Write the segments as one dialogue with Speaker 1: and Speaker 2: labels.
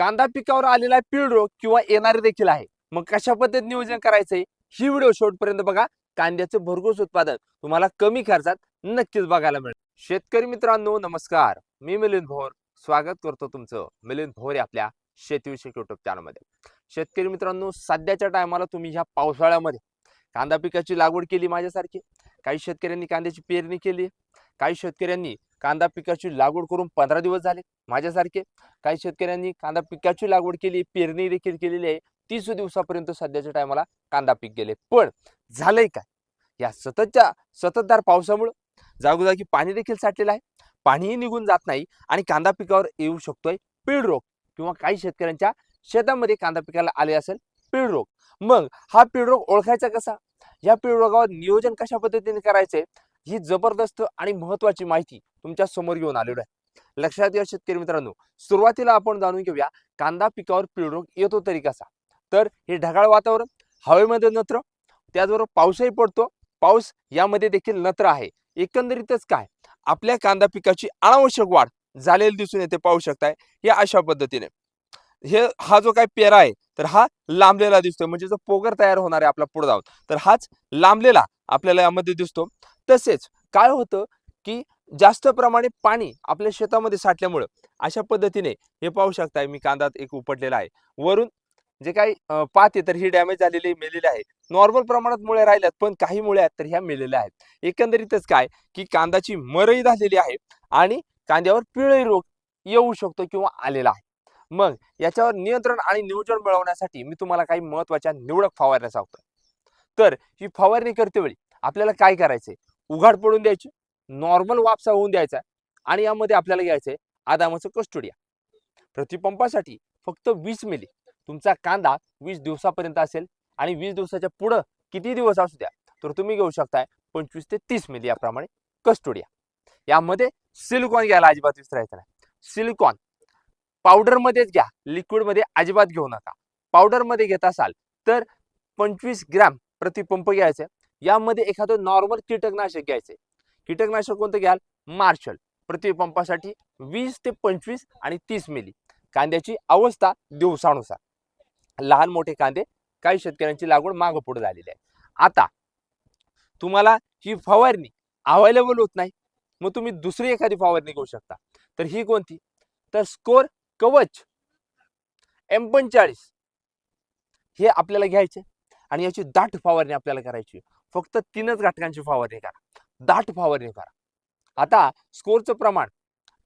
Speaker 1: कांदा पिकावर आलेला पीळ रोग किंवा येणारे देखील आहे. मग कशा पद्धतीने नियोजन करायचंय ही व्हिडिओ शेवटपर्यंत बघा. कांद्याचं भरघोस उत्पादन तुम्हाला कमी खर्चात नक्कीच बघायला मिळेल. शेतकरी मित्रांनो नमस्कार. मी मिलिंद भोर. स्वागत करतो तुमचं मिलिंद भोर आपल्या शेतीविषयक युट्यूब चॅनलमध्ये शेतकरी मित्रांनो सध्याच्या टायमाला तुम्ही ह्या पावसाळ्यामध्ये कांदा पिकाची लागवड केली माझ्यासारखी. काही शेतकऱ्यांनी कांद्याची पेरणी केली. काही शेतकऱ्यांनी कांदा पिकाची लागवड करून पंधरा दिवस झाले. माझ्यासारखे काही शेतकऱ्यांनी कांदा पिकाची लागवड केली पेरणी देखील केलेली आहे. तीस दिवसापर्यंत सध्याच्या टायमाला कांदा पीक गेले. पण झालंय काय? या सततच्या सततधार पावसामुळं जागोजागी पाणी देखील साठलेलं आहे. पाणीही निघून जात नाही आणि कांदा पिकावर येऊ शकतोय पीळ रोग किंवा काही शेतकऱ्यांच्या शेतामध्ये कांदा पिकाला आले असेल पीळ रोग. मग हा पीळ रोग ओळखायचा कसा? या पीळ रोगावर नियोजन कशा पद्धतीने करायचंय ही जबरदस्त आणि महत्वाची माहिती तुमच्यासमोर घेऊन आलेलो आहे. लक्षात घ्या शेतकरी मित्रांनो सुरुवातीला आपण जाणून घेऊया कांदा पिकावर पिळरोग येतो तरी कसा? तर हे ढगाळ वातावरण हवेमध्ये नत्र त्याचबरोबर पाऊसही पडतो. पाऊस यामध्ये देखील नत्र आहे. एकंदरीतच काय? आपल्या कांदा पिकाची अनावश्यक वाढ झालेली दिसून येते पाहू शकताय. या अशा पद्धतीने. हे हा जो काय पेरा आहे तर हा लांबलेला दिसतोय. म्हणजे जो पोगर तयार होणार आहे आपला पुढे जाऊन. तर हाच लांबलेला आपल्याला यामध्ये दिसतो. तसेच काय होतं की जास्त प्रमाणे पाणी आपल्या शेतामध्ये साठल्यामुळं अशा पद्धतीने हे पाहू शकताय मी कांदात एक उपटलेला आहे. वरून जे काही पाते पात तर ही डॅमेज झालेली मेलेली आहे. नॉर्मल प्रमाणात मुळे राहिल्यात पण काही मुळे आहेत तर ह्या मेलेल्या आहेत. एकंदरीतच काय की कांदाची मरही झालेली आहे आणि कांद्यावर पिळई रोग येऊ शकतो किंवा आलेला आहे. मग याच्यावर नियंत्रण आणि नियोजन मिळवण्यासाठी मी तुम्हाला काही महत्त्वाच्या निवडक फवारण्या सांगतो तर ही फवारणी करते वेळी आपल्याला काय करायचंय? उघाड पडून द्यायची नॉर्मल वापसा होऊन द्यायचा आणि यामध्ये आपल्याला घ्यायचंय आदामाचं कस्टोडिया प्रतिपंपासाठी फक्त वीस मिली तुमचा कांदा वीस दिवसापर्यंत असेल आणि वीस दिवसाच्या पुढं किती दिवस असू द्या तर तुम्ही घेऊ शकताय पंचवीस ते तीस मिली याप्रमाणे कस्टोडिया यामध्ये सिलिकॉन घ्यायला अजिबात विसरायचं नाही. सिलिकॉन पावडरमध्येच घ्या लिक्विडमध्ये अजिबात घेऊ नका. पावडरमध्ये घेत असाल तर पंचवीस ग्रॅम प्रतिपंप घ्यायचे. यामध्ये एखादं नॉर्मल कीटकनाशक घ्यायचे कीटकनाशक कोणतं घ्याल? मार्शल प्रतिपंपासाठी वीस ते पंचवीस आणि तीस मिली कांद्याची अवस्था दिवसानुसार. लहान मोठे कांदे काही शेतकऱ्यांची लागवड मागं पुढे झालेली आहे. आता तुम्हाला ही फवारणी अवेलेबल होत नाही. मग तुम्ही दुसरी एखादी फवारणी घेऊ शकता. तर ही कोणती? तर स्कोर कवच एम पंचेचाळीस. हे आपल्याला घ्यायचे आणि याची दाट फवारणी आपल्याला करायची फक्त तीनच घटकांची फवारणी करा. दाट फवारणी करा. आता स्कोरचं प्रमाण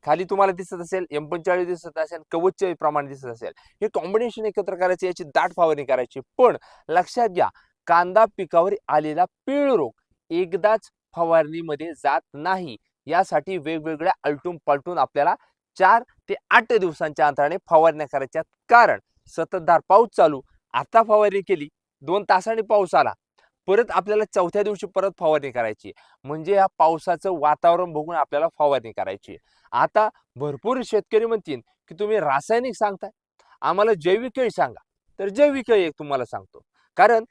Speaker 1: खाली तुम्हाला दिसत असेल एम पंचेचाळीस दिसत असेल कवचचे प्रमाण दिसत असेल. हे कॉम्बिनेशन एकत्र करायचे याची दाट फवारणी करायची. पण लक्षात घ्या कांदा पिकावर आलेला पीळ रोग एकदाच फवारणीमध्ये जात नाही. यासाठी वेगवेगळ्या आलटून पलटून आपल्याला चार ते आठ दिवसांच्या अंतराने फवारण्या करायच्या कारण सततधार पाऊस चालू आता फवारणी केली दोन तासांनी पाऊस आला परत आपल्याला चौथ्या दिवशी परत फवारणी करायची. म्हणजे या पावसाचं वातावरण बघून आपल्याला फवारणी करायची. आता भरपूर शेतकरी म्हणतील की तुम्ही रासायनिक सांगताय. आम्हाला जैविक केळी सांगा. तर जैविक केळी एक तुम्हाला सांगतो. कारण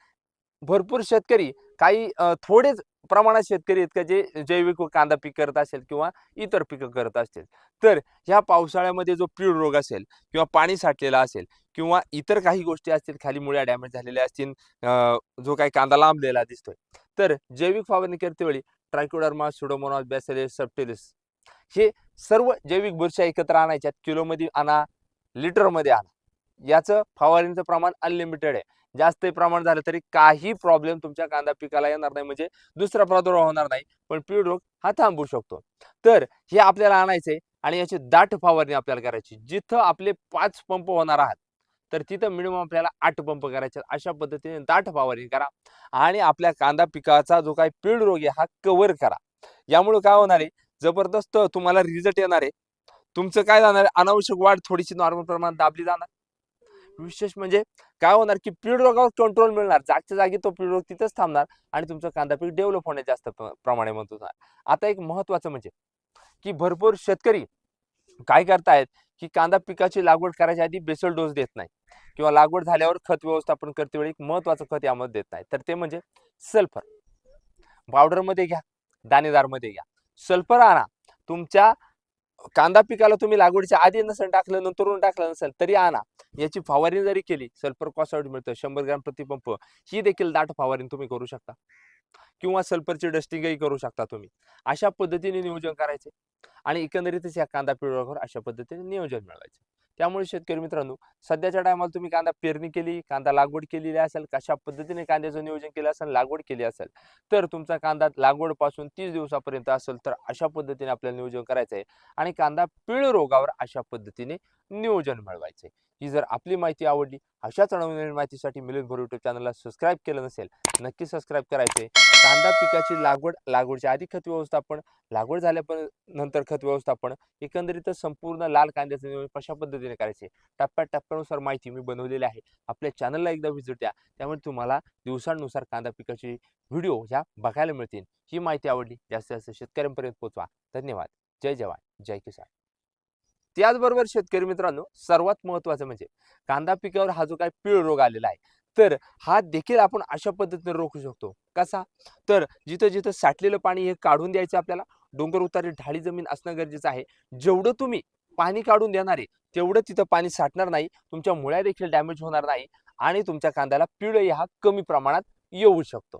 Speaker 1: भरपूर शेतकरी काही थोडेच प्रमाणात शेतकरी इतकं जे जैविक व कांदा पीक करत असेल किंवा इतर पिकं करत असतील. तर ह्या पावसाळ्यामध्ये जो पीळ रोग असेल किंवा पाणी साठलेला असेल किंवा इतर काही गोष्टी असतील खाली मुळ्या डॅमेज झालेल्या असतील जो काही कांदा लांबलेला दिसतोय. तर जैविक फवारणी करतेवेळी ट्रायकोडर्मा सुडोमोनॉस बॅसेलिस सप्टेलिस हे सर्व जैविक बुरशा एकत्र आणायच्यात. किलोमध्ये आणा लिटरमध्ये आणा. याचं फवारणीचं प्रमाण अनलिमिटेड आहे. जास्त प्रमाण झालं तरी काही प्रॉब्लेम तुमच्या कांदा पिकाला येणार नाही. म्हणजे दुसरा प्रादुर्भाव होणार नाही. पण पीड रोग हा थांबू शकतो. तर हे आपल्याला आणायचंय आणि याची दाट फवारणी आपल्याला करायची. जिथं आपले पाच पंप होणार आहात तर तिथं मिनिमम आपल्याला आठ पंप करायचे अशा पद्धतीने दाट फवारणी करा आणि आपल्या कांदा पिकाचा जो काही पीड रोग आहे हा कव्हर करा. यामुळे काय होणार आहे? जबरदस्त तुम्हाला रिझल्ट येणार आहे. तुमचं काय जाणार आहे? अनावश्यक वाढ थोडीशी नॉर्मल प्रमाणात दाबली जाणार. विशेष म्हणजे काय होणार की पीड रोगावर कंट्रोल मिळणार. जागच्या जागी तो पीड रोग तिथंच थांबणार आणि तुमचं कांदा पीक डेव्हलप होण्यात जास्त प्र- प्रमाणे मदत होणार. आता एक महत्वाचं म्हणजे की भरपूर शेतकरी काय करतायत की कांदा पिकाची लागवड करायच्या आधी बेसल डोस देत नाही किंवा लागवड झाल्यावर खत व्यवस्थापन करते वेळी एक महत्वाचं खत यामध्ये देत नाही. तर ते म्हणजे सल्फर. पावडरमध्ये घ्या दाणेदारमध्ये घ्या. सल्फर आणा. तुमच्या कांदा पिकाला तुम्ही लागवडीच्या आधी नसेल टाकलं नंतरून टाकलं नसेल तरी आणा. याची फवारणी जरी केली सल्फर कॉसाईड मिळतं शंभर ग्रॅम प्रतिपंप ही देखील दाट फवारणी तुम्ही करू शकता. किंवा सल्फरची डस्टिंगही करू शकता तुम्ही. अशा पद्धतीने नियोजन करायचे. आणि एकंदरीतच या कांदा पिळावर अशा पद्धतीने नियोजन मिळवायचं. त्यामुळे शेतकरी मित्रांनो सध्याच्या टायमाला तुम्ही कांदा पेरणी केली कांदा लागवड केलेली असेल कशा पद्धतीने कांद्याचं नियोजन केलं असेल लागवड केली असेल तर तुमचा कांदा लागवडपासून तीस दिवसापर्यंत असेल तर अशा पद्धतीने आपल्याला नियोजन करायचं आहे आणि कांदा पिळ रोगावर अशा पद्धतीने नियोजन मिळवायचे. ही जर आपली माहिती आवडली अशाच नवनवीन माहितीसाठी मिलिंद भर युट्यूब चॅनलला सबस्क्राईब केलं नसेल नक्की सबस्क्राईब करायचे. कांदा पिकाची लागवड लागवडच्या आधी खत व्यवस्थापन लागवड झाल्यापर्यंत नंतर खत व्यवस्थापन एकंदरीतच संपूर्ण लाल कांद्याचं नियोजन कशा पद्धतीने करायचे टप्प्या टप्प्यानुसार माहिती मी बनवलेली आहे. आपल्या चॅनलला एकदा व्हिजिट द्या त्यामुळे तुम्हाला दिवसांनुसार कांदा पिकाची व्हिडिओ ह्या बघायला मिळतील. ही माहिती आवडली जास्तीत जास्त शेतकऱ्यांपर्यंत पोहोचवा. धन्यवाद. जय जवान. जय किसान. त्याचबरोबर शेतकरी मित्रांनो सर्वात महत्वाचं म्हणजे कांदा पिकावर हा जो काय पीळ रोग आलेला आहे तर हा देखील आपण अशा पद्धतीने रोखू शकतो. कसा? तर जिथं जिथं साठलेलं पाणी हे काढून द्यायचं आपल्याला डोंगर उतारी ढाळी जमीन असणं गरजेचं आहे. जेवढं तुम्ही पाणी काढून देणार आहे तेवढं तिथं पाणी साठणार नाही तुमच्या मुळ्या देखील डॅमेज होणार नाही आणि तुमच्या कांद्याला पिळही हा कमी प्रमाणात येऊ शकतो.